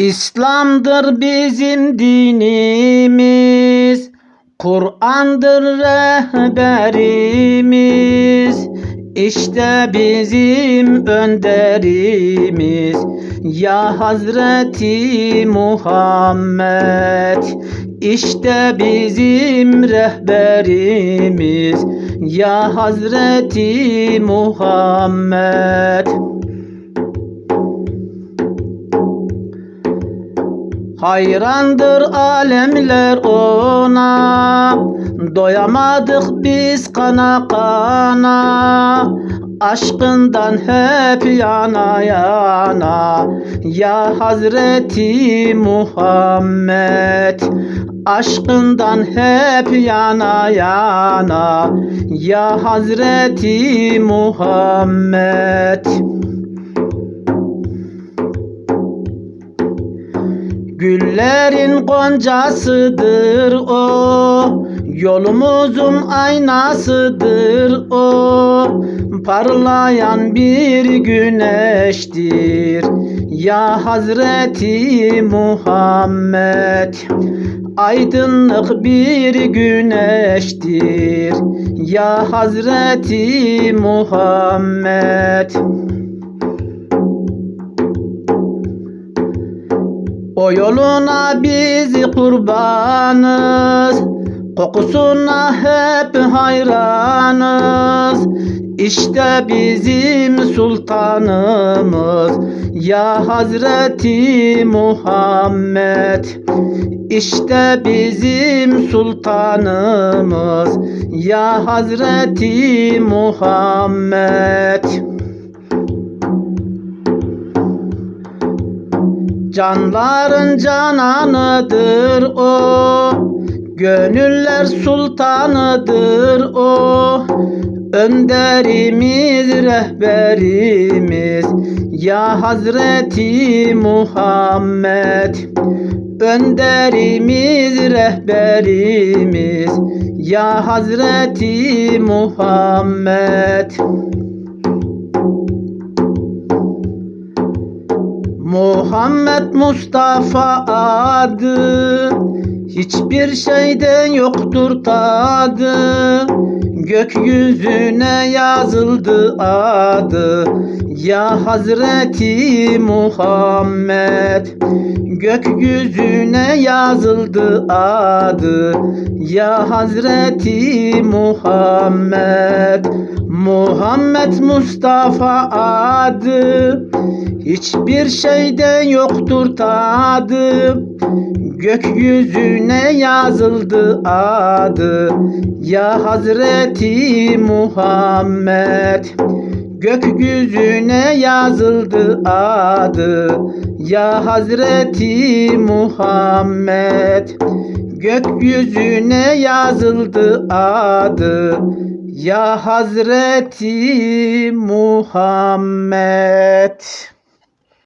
İslam'dır bizim dinimiz, Kur'an'dır rehberimiz. İşte bizim önderimiz ya Hazreti Muhammed İşte bizim rehberimiz ya Hazreti Muhammed Hayrandır alemler ona. Doyamadık biz kana kana. Aşkından hep yana yana. Ya Hazreti Muhammed. Aşkından hep yana yana. Ya Hazreti Muhammed Güllerin goncasıdır o. Yolumuzun aynasıdır o. Parlayan bir güneştir. Ya Hazreti Muhammed. Aydınlık bir güneştir. Ya Hazreti Muhammed O yoluna biz kurbanız. Kokusuna hep hayranız. İşte bizim sultanımız. Ya Hazreti Muhammed. İşte bizim sultanımız. Ya Hazreti Muhammed Canların cananıdır o. Gönüller sultanıdır o. Önderimiz, rehberimiz. Ya Hazreti Muhammed. Önderimiz, rehberimiz. Ya Hazreti Muhammed Muhammed Mustafa adı. Hiçbir şeyden yoktur tadı. Gökyüzüne yazıldı adı. Ya Hazreti Muhammed. Gökyüzüne yazıldı adı. Ya Hazreti Muhammed. Muhammed Mustafa adı Hiçbir şeyden yoktur tadı. Gökyüzüne yazıldı adı. Ya Hazreti Muhammed. Gökyüzüne yazıldı adı. Ya Hazreti Muhammed Gökyüzüne yazıldı adı. Ya Hazreti Muhammed